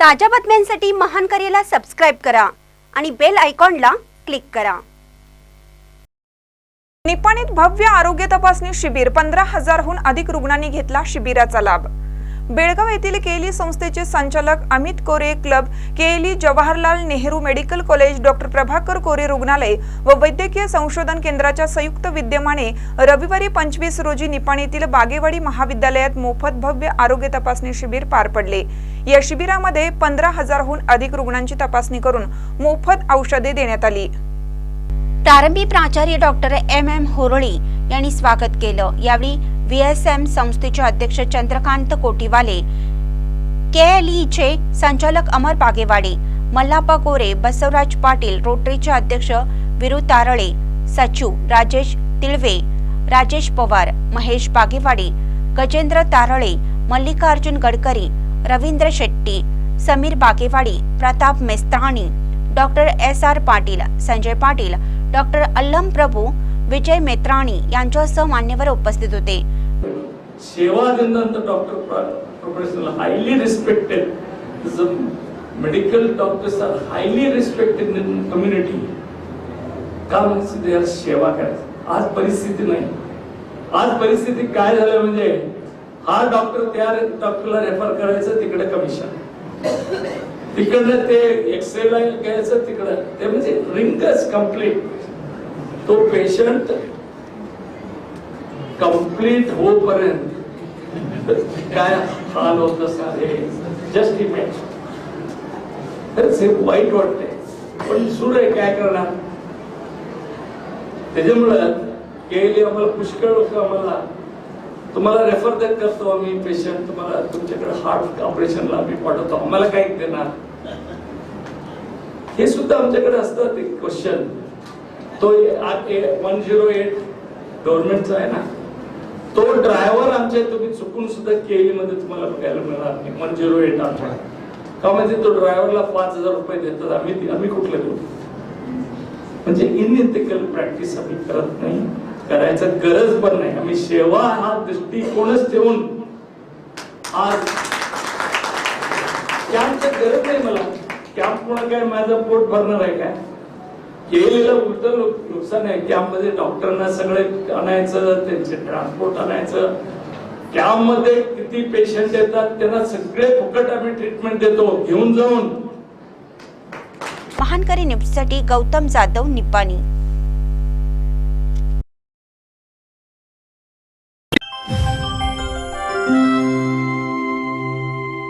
ताज्या बातम्यांसाठी महान करेला सबस्क्राईब करा आणि बेल आयकॉनला क्लिक करा. निपाणीत भव्य आरोग्य तपासणी शिबिर पंधरा हजारहून अधिक रुग्णांनी घेतला शिबिराचा लाभ. बेळगाव येथील केली संस्थेचे संचालक अमित कोरे क्लब केली Jawaharlal Nehru medical college doctor Prabhakar Kore रुग्णालय व वैद्यकीय संशोधन केंद्राच्या संयुक्त विद्यमाने रविवारी पंचवीस रोजी निपाणीतील बागेवाडी महाविद्यालयात मोफत भव्य आरोग्य तपासणी शिबिर पार पडले. या शिबिरामध्ये पंधरा हजारहून अधिक रुग्णांची तपासणी करून मोफत औषधे देण्यात आली. प्रारंभी प्राचार्य डॉक्टर एम एम होरळी यांनी स्वागत केलं. यावेळी व्हीएसएम एस एम संस्थेचे अध्यक्ष चंद्रकांत कोटीवाले केएलईचे संचालक अमर बागेवाडे मल्लाप्पा कोरे बसवराज पाटील रोटरीचे अध्यक्ष विरू तारळे सचिव Rajesh Tilve Rajesh Pawar Mahesh Bagewade Gajendra Tarale Mallikarjun Gadkari Ravindra Shetty Sameer Bagewadi Pratap Mestani doctor S R Patil Sanjay Patil doctor Allam Prabhu Vijay Metrani यांच्यासह मान्यवर उपस्थित होते. सेवा दिल्यानंतर doctor professional highly respected medical doctors are highly respected in community का म्हणजे सेवा करायचं? आज परिस्थिती नाही. आज परिस्थिती काय झालं म्हणजे हा डॉक्टर त्या डॉक्टरला रेफर करायचं तिकडे कमिशन. तिकडनं ते एक्सरे घ्यायचं तिकडं. ते म्हणजे रिंगच कंप्लीट तो पेशंट कंप्लीट होईपर्यंत काय हाल होत असणार हे जस्ट इमेज खरंच हे वाईट वाटते पण सुरू आहे काय करणार? त्याच्यामुळं केली आम्हाला पुष्कळ लोक आम्हाला. तुम्हाला रेफर देत करतो आम्ही पेशंट तुम्हाला तुमच्याकडे हार्ट ऑपरेशनला आम्ही पाठवतो. आम्हाला काय देणार. हे सुद्धा आमच्याकडे असतं ते क्वेश्चन तो वन झिरो एट गव्हर्नमेंटचा आहे ना? तो ड्रायव्हर आमच्या तुम्ही चुकून सुद्धा केली मध्ये तुम्हाला बघायला मिळणार नाही. वन झिरो एट आमच्या. का म्हणजे तो ड्रायव्हरला पाच हजार रुपये देतात. आम्ही आम्ही कुठले देतो म्हणजे इनइथिकल प्रॅक्टिस आम्ही करत नाही. करायचं गरज पण नाही. आम्ही सेवा हा दृष्टिकोनच ठेवून आज कॅम्पचं गरज नाही मला. कॅम्प मुळे काय? माझं पोट भरणार आहे काय? केलेलं उलट नुकसान आहे कॅम्पमध्ये डॉक्टरना सगळे आणायचं त्यांचे ट्रान्सपोर्ट आणायचं. कॅम्पमध्ये किती पेशंट येतात त्यांना सगळे फुकट आम्ही ट्रीटमेंट देतो घेऊन जाऊन. महानकरी न्यूजसाठी गौतम जाधव निपाणी.